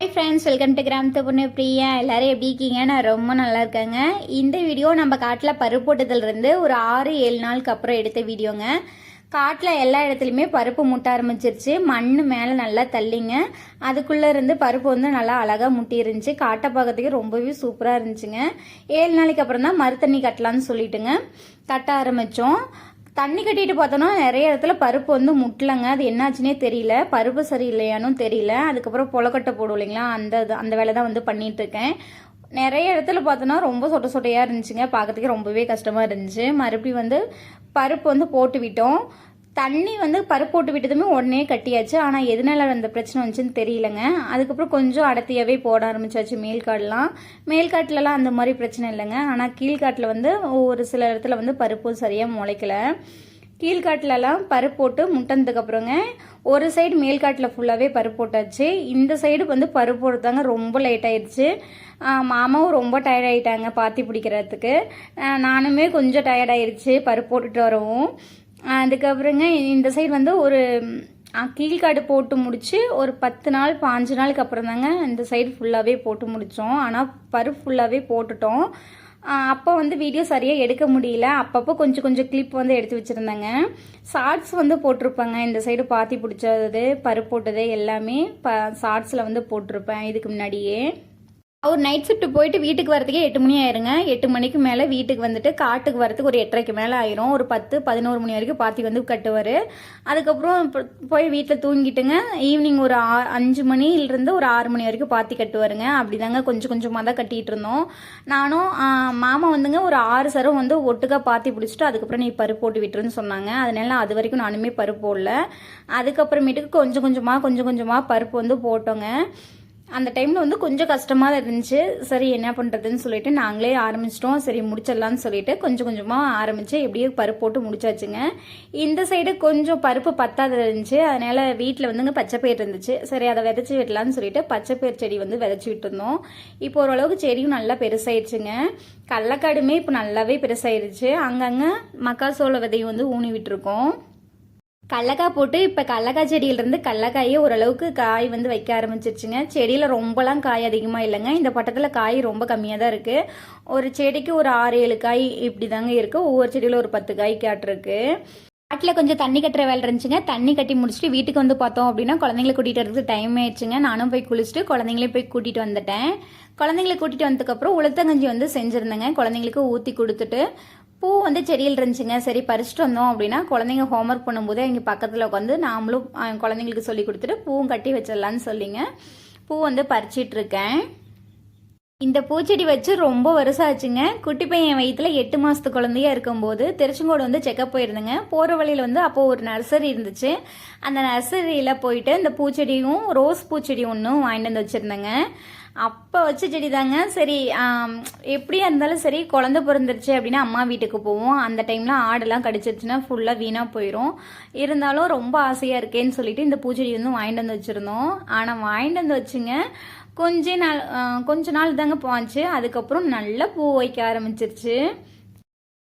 Hi friends welcome to கிராமத்து பொண்ணு பிரியா எல்லோரும் எப்படி இருக்கீங்க? நான் ரொம்ப நல்லா இருக்கேங்க. இந்த வீடியோ நம்ம காட்டில் பருப்பு ஒரு ஆறு ஏழு நாளுக்கு அப்புறம் எடுத்த வீடியோங்க. காட்டில் எல்லா இடத்துலையுமே பருப்பு முட்ட ஆரம்பிச்சிருச்சு. மண் மேலே நல்லா தள்ளிங்க. அதுக்குள்ளே இருந்து பருப்பு வந்து நல்லா அழகாக முட்டி இருந்துச்சு காட்டை பார்க்கறதுக்கு ரொம்பவே சூப்பராக இருந்துச்சுங்க. ஏழு நாளைக்கு அப்புறம் தான் மறுத்தண்ணி கட்டலான்னு சொல்லிட்டுங்க. கட்ட ஆரம்பித்தோம் தண்ணி கட்டிட்டு பார்த்தோன்னா நிறைய இடத்துல பருப்பு வந்து முட்டலங்க. அது என்னாச்சுன்னே தெரியல. பருப்பு சரியில்லையானும் தெரியல. அதுக்கப்புறம் புலக்கட்டை போடும் இல்லைங்களா? அந்த இது- அந்த வேலை தான் வந்து பண்ணிட்டு இருக்கேன் நிறைய இடத்துல பார்த்தோன்னா ரொம்ப சொட்ட சொட்டையாக இருந்துச்சுங்க. பார்க்கறதுக்கு ரொம்பவே கஷ்டமாக இருந்துச்சு. மறுபடியும் வந்து பருப்பு வந்து போட்டு விட்டோம். தண்ணி வந்து பருப்பு போட்டு விட்டதுமே உடனே கட்டியாச்சு. ஆனால் எதனால அந்த பிரச்சனை வந்துச்சுன்னு தெரியலங்க. அதுக்கப்புறம் கொஞ்சம் அடர்த்தியாகவே போட ஆரம்பிச்சாச்சு மேல்காடெலாம் மேல்காட்டிலலாம் அந்த மாதிரி பிரச்சனை இல்லைங்க. ஆனால் கீழ்காட்டில் வந்து ஒரு சில இடத்துல வந்து பருப்பும் சரியாக முளைக்கலை. கீழ்காட்டிலலாம் பருப்பு போட்டு முட்டனதுக்கப்புறங்க ஒரு சைடு மேல்காட்டில் ஃபுல்லாகவே பருப்பு போட்டாச்சு. இந்த சைடு வந்து பருப்பு போடுறதாங்க ரொம்ப லேட் ஆயிடுச்சு. மாமாவும் ரொம்ப டயர்டாயிட்டாங்க பாத்தி பிடிக்கிறதுக்கு. நானுமே கொஞ்சம் டயர்ட் ஆயிடுச்சு பருப்பு போட்டுட்டு வரவும். அதுக்கப்புறங்க இந்த சைடு வந்து ஒரு கீழ்காடு போட்டு முடிச்சு ஒரு பத்து நாள் பாஞ்சு நாளுக்கு அப்புறம் தாங்க இந்த சைடு ஃபுல்லாகவே போட்டு முடித்தோம் ஆனால் பருப்பு ஃபுல்லாகவே போட்டுட்டோம். அப்போ வந்து வீடியோ சரியாக எடுக்க முடியல. அப்பப்போ கொஞ்சம் கொஞ்சம் கிளிப் வந்து எடுத்து வச்சுருந்தேங்க. ஷார்ட்ஸ் வந்து போட்டிருப்பேங்க. இந்த சைடு பாத்தி பிடிச்சது பருப்பு போட்டது எல்லாமே ப ஷார்ட்ஸில் வந்து போட்டிருப்பேன். இதுக்கு முன்னாடியே. அவர் நைட் ஷிஃப்ட் போயிட்டு வீட்டுக்கு வரதுக்கே எட்டு மணி ஆயிருங்க. எட்டு மணிக்கு மேலே வீட்டுக்கு வந்துட்டு காட்டுக்கு வரதுக்கு ஒரு எட்டரைக்கு மேலே ஆயிரும். ஒரு பத்து பதினோரு மணி வரைக்கும் பாத்தி வந்து கட்டுவார். அதுக்கப்புறம் போய் வீட்டில் தூங்கிட்டுங்க. ஈவினிங் ஒரு ஆ அஞ்சு மணிலிருந்து ஒரு ஆறு மணி வரைக்கும் பாத்தி கட்டுவாருங்க. அப்படிதாங்க கொஞ்சம் கொஞ்சமாக தான் கட்டிகிட்டு இருந்தோம். நானும் மாமா வந்துங்க ஒரு ஆறு சரம் வந்து ஒட்டுக்கா பாத்தி பிடிச்சிட்டு அதுக்கப்புறம் நீ பருப்பு போட்டு விட்டுருன்னு சொன்னாங்க. அதனால அது வரைக்கும் நானுமே பருப்பு போடல. அதுக்கப்புறமேட்டுக்கு கொஞ்சம் கொஞ்சமாக கொஞ்சம் கொஞ்சமாக பருப்பு வந்து போட்டோங்க. அந்த டைமில் வந்து கொஞ்சம் கஷ்டமாக தான் இருந்துச்சு. சரி என்ன பண்ணுறதுன்னு சொல்லிட்டு நாங்களே ஆரம்பிச்சிட்டோம். சரி முடிச்சிடலான்னு சொல்லிட்டு கொஞ்சம் கொஞ்சமாக ஆரம்பித்து எப்படியோ பருப்பு போட்டு முடிச்சாச்சுங்க. இந்த சைடு கொஞ்சம் பருப்பு பத்தாத இருந்துச்சு. அதனால் வீட்டில் வந்துங்க பச்சை பயிர் இருந்துச்சு. சரி அதை விதைச்சி விடலான்னு சொல்லிட்டு பச்சை பயிர் செடி வந்து விதைச்சி விட்டுருந்தோம். இப்போ ஓரளவுக்கு செடியும் நல்லா பெருசாயிடுச்சுங்க. கடலக்காடுமே இப்போ நல்லாவே பெருசாயிருச்சு. அங்கங்கே மக்காசோள விதையும் வந்து ஊனி விட்டுருக்கோம். கடலக்காய் போட்டு இப்போ கடலக்காய் செடியிலேருந்து கடலக்காயே ஓரளவுக்கு காய் வந்து வைக்க ஆரம்பிச்சிருச்சுங்க. செடியில் ரொம்பலாம் காய் அதிகமாக இல்லைங்க. இந்த பட்டத்தில் காய் ரொம்ப கம்மியாக தான் இருக்குது ஒரு செடிக்கு ஒரு ஆறு ஏழு காய் இப்படி தாங்க இருக்குது ஒவ்வொரு செடியில் ஒரு பத்து காய் காட்டிருக்கு காட்டில் கொஞ்சம் தண்ணி கட்டுற வேலை இருந்துச்சுங்க. தண்ணி கட்டி முடிச்சுட்டு வீட்டுக்கு வந்து பார்த்தோம் அப்படின்னா குழந்தைங்கள கூட்டிகிட்டு வரதுக்கு டைம் ஆயிடுச்சுங்க. நானும் போய் குளிச்சுட்டு குழந்தைங்களையும் போய் கூட்டிகிட்டு வந்துட்டேன். குழந்தைங்களை கூட்டிகிட்டு வந்ததுக்கப்புறம் உளுத்தங்கஞ்சி வந்து செஞ்சுருந்தேங்க. குழந்தைங்களுக்கு ஊற்றி கொடுத்துட்டு பூ வந்து செடியில் இருந்துச்சுங்க. சரி பறிச்சுட்டு வந்தோம் அப்படின்னா குழந்தைங்க ஹோம்ஒர்க் பண்ணும்போது இங்கே பக்கத்தில் உட்காந்து நாமளும் குழந்தைங்களுக்கு சொல்லி கொடுத்துட்டு பூவும் கட்டி வச்சிடலான்னு சொல்லிங்க. பூ வந்து பறிச்சிட்டு இருக்கேன். இந்த பூச்செடி வச்சு ரொம்ப வருஷம் ஆச்சுங்க குட்டி பையன் வயிற்றுல எட்டு மாதத்து குழந்தையா இருக்கும்போது திருச்செங்கோடு வந்து செக்கப் போயிருந்தேங்க. போகிற வழியில் வந்து அப்போது ஒரு நர்சரி இருந்துச்சு. அந்த நர்சரியில் போயிட்டு இந்த பூச்செடியும் ரோஸ் பூச்செடி ஒன்றும் வாங்கிட்டு வந்து வச்சுருந்தேங்க. அப்போ வச்ச செடி தாங்க சரி எப்படியா இருந்தாலும் சரி குழந்தை பிறந்துருச்சு அப்படின்னா அம்மா வீட்டுக்கு போவோம். அந்த டைமில் ஆடெல்லாம் கடிச்சிருச்சுன்னா ஃபுல்லாக வீணாக போயிடும் இருந்தாலும் ரொம்ப ஆசையாக இருக்கேன்னு சொல்லிட்டு இந்த பூச்செடி வந்து வாங்கிட்டு வந்து வச்சுருந்தோம். ஆனால் வாங்கிட்டு வந்து வச்சுங்க. கொஞ்ச நாள் கொஞ்ச நாள் தாங்க போச்சு. அதுக்கப்புறம் நல்லா பூ வைக்க ஆரம்பிச்சிருச்சு.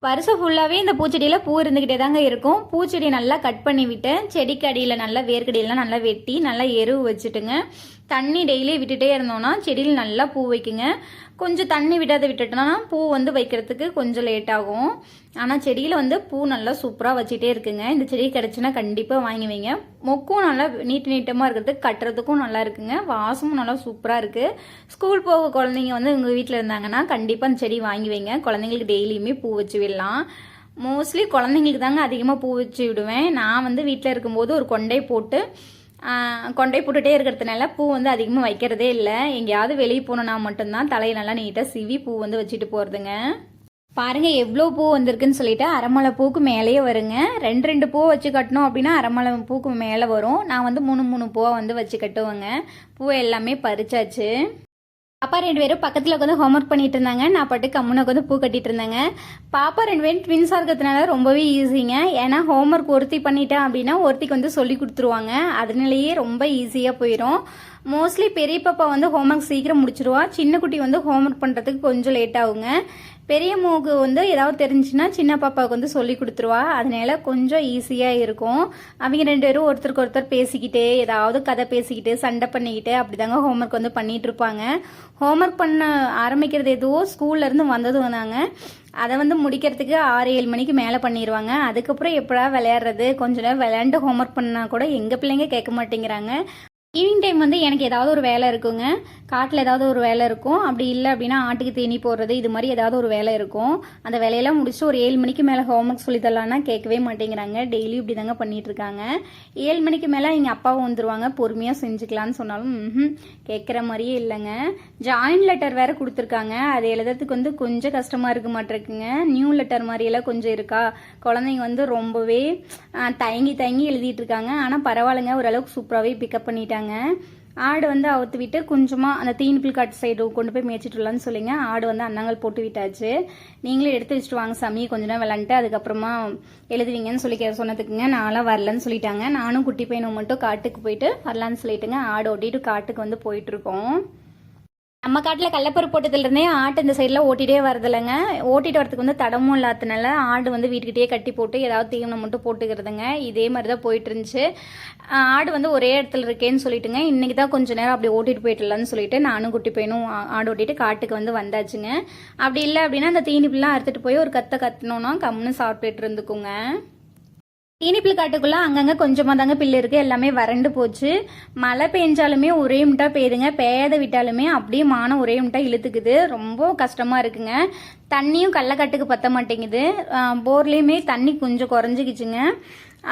வருஷம் ஃபுல்லாகவே இந்த பூச்செடியில் பூ இருந்துக்கிட்டே தாங்க இருக்கும். பூச்செடி நல்லா கட் பண்ணி விட்டேன் செடிக்கு அடியில் நல்லா வேர்க்கடியெல்லாம் நல்லா வெட்டி நல்லா எருவு வச்சுட்டுங்க. தண்ணி டெய்லி விட்டுட்டே இருந்தோம்னா செடியில் நல்லா பூ வைக்குங்க. கொஞ்சம் தண்ணி விடாத விட்டுட்டோம்னா பூ வந்து வைக்கிறதுக்கு கொஞ்சம் லேட் ஆகும். ஆனால் செடியில் வந்து பூ நல்லா சூப்பராக வச்சுட்டே இருக்குங்க. இந்த செடி கிடச்சுன்னா கண்டிப்பாக வாங்கி வைங்க. மொக்கும் நல்லா நீட் நீட்டமாக இருக்கிறதுக்கு கட்டுறதுக்கும் நல்லா இருக்குங்க. வாசமும் நல்லா சூப்பராக இருக்குது ஸ்கூல் போக குழந்தைங்க வந்து உங்கள் வீட்டில் இருந்தாங்கன்னா கண்டிப்பாக அந்த செடி வாங்கி வைங்க. குழந்தைங்களுக்கு டெய்லியுமே பூ வச்சு விடலாம். மோஸ்ட்லி குழந்தைங்களுக்கு தாங்க அதிகமாக பூ வச்சு விடுவேன். நான் வந்து வீட்டில் இருக்கும்போது ஒரு கொண்டை போட்டு கொண்டை போட்டுகிட்டே இருக்கிறதுனால பூ வந்து அதிகமாக வைக்கிறதே இல்லை. எங்கேயாவது வெளியே போனோன்னா மட்டும்தான் தலையை நல்லா நீட்டாக சிவி பூ வந்து வச்சுட்டு போகிறதுங்க பாருங்கள் எவ்வளோ பூ வந்திருக்குன்னு சொல்லிட்டு அரைமலை பூக்கு மேலேயே வருங்க. ரெண்டு ரெண்டு பூ வச்சு கட்டணும் அப்படின்னா அரைமலை பூக்கு மேலே வரும். நான் வந்து மூணு மூணு பூவை வந்து வச்சு கட்டுவேங்க. பூ எல்லாமே பறிச்சாச்சு. பாப்பா ரெண்டு பேரும் பக்கத்தில் உட்காந்து ஹோம்ஒர்க் பண்ணிட்டு இருந்தாங்க நான் பாட்டு கம்முனை உட்காந்து பூ கட்டிட்டு இருந்தேங்க பாப்பா ரெண்டு பேரும் ட்வின்ஸாக இருக்கிறதுனால ரொம்பவே ஈஸிங்க ஏன்னா ஹோம்ஒர்க் ஒருத்தி பண்ணிட்டேன் அப்படின்னா ஒருத்திக்கு வந்து சொல்லி கொடுத்துருவாங்க. அதனாலேயே ரொம்ப ஈஸியாக போயிடும் மோஸ்ட்லி பெரிய பாப்பா வந்து ஹோம்ஒர்க் சீக்கிரம் முடிச்சிருவா. சின்ன குட்டி வந்து ஹோம்ஒர்க் பண்ணுறதுக்கு கொஞ்சம் லேட் ஆகுங்க. பெரிய மூக்கு வந்து ஏதாவது தெரிஞ்சுன்னா சின்ன பாப்பாவுக்கு வந்து சொல்லி கொடுத்துருவா. அதனால கொஞ்சம் ஈஸியாக இருக்கும். அவங்க ரெண்டு பேரும் ஒருத்தருக்கு ஒருத்தர் பேசிக்கிட்டே ஏதாவது கதை பேசிக்கிட்டு சண்டை பண்ணிக்கிட்டு அப்படிதாங்க ஹோம்ஒர்க் வந்து பண்ணிட்டு இருப்பாங்க. ஹோம்ஒர்க் பண்ண ஆரம்பிக்கிறது எதுவோ ஸ்கூல்லேருந்து வந்ததும் வந்தாங்க அதை வந்து முடிக்கிறதுக்கு ஆறு ஏழு மணிக்கு மேலே பண்ணிடுவாங்க அதுக்கப்புறம் எப்படா விளையாடுறது? கொஞ்ச நேரம் விளையாண்டு ஹோம்ஒர்க் பண்ணால் கூட எங்கள் பிள்ளைங்க கேட்க மாட்டேங்கிறாங்க. ஈவினிங் டைம் வந்து எனக்கு ஏதாவது ஒரு வேலை இருக்குங்க. காட்டில் ஏதாவது ஒரு வேலை இருக்கும். அப்படி இல்லை அப்படின்னா ஆட்டுக்கு தீனி போடுறது இது மாதிரி ஏதாவது ஒரு வேலை இருக்கும். அந்த வேலையெல்லாம் முடிச்சுட்டு ஒரு ஏழு மணிக்கு மேலே ஹோம்ஒர்க் சொல்லி தரலான்னா கேட்கவே மாட்டேங்கிறாங்க. டெய்லியும் இப்படி தாங்க பண்ணிட்டு இருக்காங்க. ஏழு மணிக்கு மேலே எங்கள் அப்பாவும் வந்துருவாங்க. பொறுமையாக செஞ்சுக்கலான்னு சொன்னாலும் கேட்குற மாதிரியே இல்லைங்க. ஜாயின் லெட்டர் வேற கொடுத்துருக்காங்க. அது எழுதுறதுக்கு வந்து கொஞ்சம் கஷ்டமாக இருக்க மாட்டிருக்குங்க. நியூ லெட்டர் மாதிரியெல்லாம் கொஞ்சம் இருக்கா? குழந்தைங்க வந்து ரொம்பவே தயங்கி தயங்கி எழுதிட்டு இருக்காங்க ஆனால் பரவாயில்லைங்க. ஓரளவுக்கு சூப்பராகவே பிக்கப் பண்ணிட்டாங்க. ஆடு வந்து அவுத்து விட்டு கொஞ்சமாக அந்த தீனிப்பில் காட்டு சைடு கொண்டு போய் மேய்ச்சிட்டு வரலான்னு சொல்லிங்க. ஆடு வந்து அன்னங்கள் போட்டு விட்டாச்சு. நீங்களே எடுத்து வச்சுட்டு வாங்க சாமி. கொஞ்ச நேரம் விளாண்டுட்டு அதுக்கப்புறமா எழுதுவீங்கன்னு சொல்லி கே- சொன்னதுக்குங்க. நான்லாம் வரலன்னு சொல்லிட்டாங்க. நானும் குட்டி பையனும் மட்டும் காட்டுக்கு போயிட்டு வரலான்னு சொல்லிட்டுங்க. ஆடு ஓட்டிட்டு காட்டுக்கு வந்து போயிட்டு இருக்கோம் நம்ம காட்டில் கடலப்பருப்பு போட்டதுலேருந்தே ஆட்டு இந்த சைடில் ஓட்டிகிட்டே வரதில்லைங்க ஓட்டிட்டு வரதுக்கு வந்து தடமும் இல்லாதனால ஆடு வந்து வீட்டுக்கிட்டே கட்டி போட்டு ஏதாவது தீவனம் மட்டும் போட்டுக்கிறதுங்க. இதே மாதிரி தான் போயிட்டு இருந்துச்சு ஆடு வந்து ஒரே இடத்துல இருக்கேன்னு சொல்லிட்டுங்க. இன்னைக்கு தான் கொஞ்சம் நேரம் அப்படி ஓட்டிட்டு போயிட்டுலான்னு சொல்லிட்டு நானும் குட்டி பையனும் ஆடு ஓட்டிட்டு காட்டுக்கு வந்து வந்தாச்சுங்க. அப்படி இல்லை அப்படின்னா அந்த தீனிப்பெல்லாம் அறுத்துட்டு போய் ஒரு கத்தை கத்தணும்னா கம்முன்னு சாப்பிட்டுட்டு இருந்துக்குங்க. தீனிப்பில் காட்டுக்குள்ள அங்கங்க கொஞ்சமா தாங்க பில்லு இருக்கு. எல்லாமே வறண்டு போச்சு. மழை பெஞ்சாலுமே ஒரே முட்டா பெய்யுதுங்க. பெய்யாத விட்டாலுமே அப்படியே மானம் ஒரே முட்டா இழுத்துக்குது. ரொம்ப கஷ்டமா இருக்குங்க. தண்ணியும் கள்ளக்காட்டுக்கு பத்த மாட்டேங்குது. போர்லேயுமே போர்லயுமே தண்ணி கொஞ்சம் குறைஞ்சிக்கிச்சுங்க.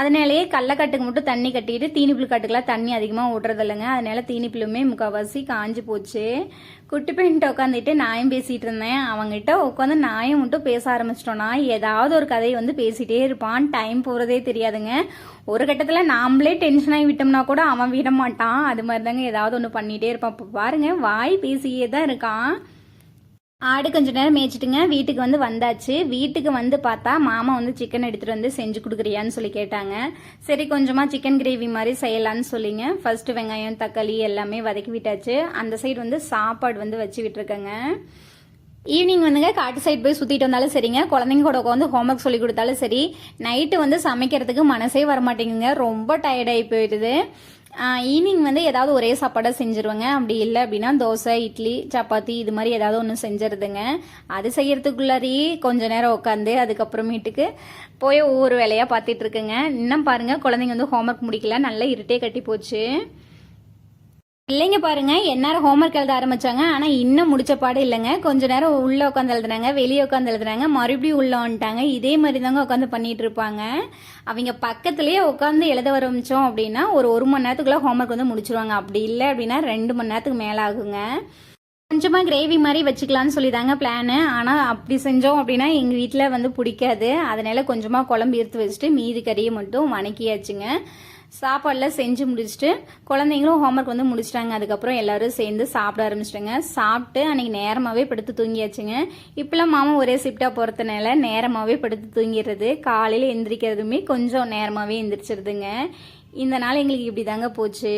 அதனாலேயே கடலக்கட்டுக்கு மட்டும் தண்ணி கட்டிட்டு தீனிப்புல் காட்டுக்கெல்லாம் தண்ணி அதிகமாக விடுறது இல்லைங்க அதனால தீனிப்புலுமே முக்கால்வாசி காஞ்சு போச்சு. குட்டி பெண்கிட்ட உட்காந்துட்டு நாயும் பேசிட்டு இருந்தேன். அவங்ககிட்ட உட்காந்து நாயும் மட்டும் பேச ஆரம்பிச்சிட்டோன்னா ஏதாவது ஒரு கதையை வந்து பேசிட்டே இருப்பான். டைம் போகிறதே தெரியாதுங்க. ஒரு கட்டத்தில் நாமளே டென்ஷன் ஆகி விட்டோம்னா கூட அவன் விட மாட்டான். அது மாதிரி தாங்க ஏதாவது ஒன்று பண்ணிகிட்டே இருப்பான். இப்போ பாருங்க வாய் பேசியே தான் இருக்கான். ஆடு கொஞ்ச நேரம் மேய்ச்சிட்டுங்க. வீட்டுக்கு வந்து வந்தாச்சு. வீட்டுக்கு வந்து பார்த்தா மாமா வந்து சிக்கன் எடுத்துட்டு வந்து செஞ்சு கொடுக்குறியான்னு சொல்லி கேட்டாங்க. சரி கொஞ்சமா சிக்கன் கிரேவி மாதிரி செய்யலான்னு சொல்லிங்க. ஃபர்ஸ்ட் வெங்காயம் தக்காளி எல்லாமே வதக்கி விட்டாச்சு. அந்த சைடு வந்து சாப்பாடு வந்து வச்சு விட்டுருக்கேங்க. ஈவினிங் வந்துங்க காட்டு சைடு போய் சுற்றிட்டு வந்தாலும் சரிங்க. குழந்தைங்க கூட உட்காந்து ஹோம்ஒர்க் சொல்லி கொடுத்தாலும் சரி. நைட்டு வந்து சமைக்கிறதுக்கு மனசே வர மாட்டேங்குங்க ரொம்ப டயர்டாகி போயிடுது. ஈவினிங் வந்து ஏதாவது ஒரே சாப்பாடாக செஞ்சுருவேங்க. அப்படி இல்லை அப்படின்னா தோசை இட்லி சப்பாத்தி இது மாதிரி ஏதாவது ஒன்று செஞ்சிருதுங்க. அது செய்யறதுக்குள்ளாரியே கொஞ்ச நேரம் உட்காந்து அதுக்கப்புறமேட்டுக்கு போய் ஒவ்வொரு வேலையாக பார்த்துட்டு இருக்குங்க. இன்னும் பாருங்க குழந்தைங்க வந்து ஹோம்ஒர்க் முடிக்கல. நல்லா இருட்டே கட்டி போச்சு. இல்லைங்க பாருங்க எந்நேரம் ஹோம்ஒர்க் எழுத ஆரம்பிச்சாங்க. ஆனா இன்னும் முடிச்ச பாடு இல்லைங்க. கொஞ்ச நேரம் உள்ள உட்காந்து எழுதுனாங்க வெளியே உட்காந்து எழுதுனாங்க. மறுபடியும் உள்ள வந்துட்டாங்க. இதே மாதிரி தாங்க உட்காந்து பண்ணிட்டு இருப்பாங்க. அவங்க பக்கத்துலயே உட்காந்து எழுத ஆரம்பிச்சோம் அப்படின்னா ஒரு ஒரு மணி நேரத்துக்குள்ள ஹோம்ஒர்க் வந்து முடிச்சிருவாங்க. அப்படி இல்லை அப்படின்னா ரெண்டு மணி நேரத்துக்கு மேல ஆகுங்க. கொஞ்சமாக கிரேவி மாதிரி வச்சுக்கலான்னு சொல்லி தாங்க பிளானு ஆனால் அப்படி செஞ்சோம் அப்படின்னா எங்கள் வீட்டில் வந்து பிடிக்காது. அதனால கொஞ்சமாக குழம்பு எடுத்து வச்சுட்டு மீதி கறியை மட்டும் வணக்கியாச்சுங்க. சாப்பாடில் செஞ்சு முடிச்சுட்டு குழந்தைங்களும் ஹோம்ஒர்க் வந்து முடிச்சிட்டாங்க. அதுக்கப்புறம் எல்லாரும் சேர்ந்து சாப்பிட ஆரம்பிச்சிட்டாங்க. சாப்பிட்டு அன்னைக்கு நேரமாகவே படுத்து தூங்கியாச்சுங்க. இப்போலாம் மாமா ஒரே ஷிஃப்டாக போகிறதுனால நேரமாகவே படுத்து தூங்கிடுறது. காலையில் எந்திரிக்கிறதுமே கொஞ்சம் நேரமாகவே எந்திரிச்சிருதுங்க. இந்த நாள் எங்களுக்கு இப்படி தாங்க போச்சு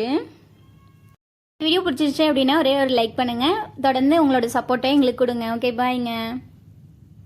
வீடியோ பிடிச்சிருச்சு அப்படின்னா ஒரே ஒரு லைக் பண்ணுங்கள் தொடர்ந்து உங்களோட சப்போர்ட்டை எங்களுக்கு கொடுங்க. ஓகே பாய்ங்க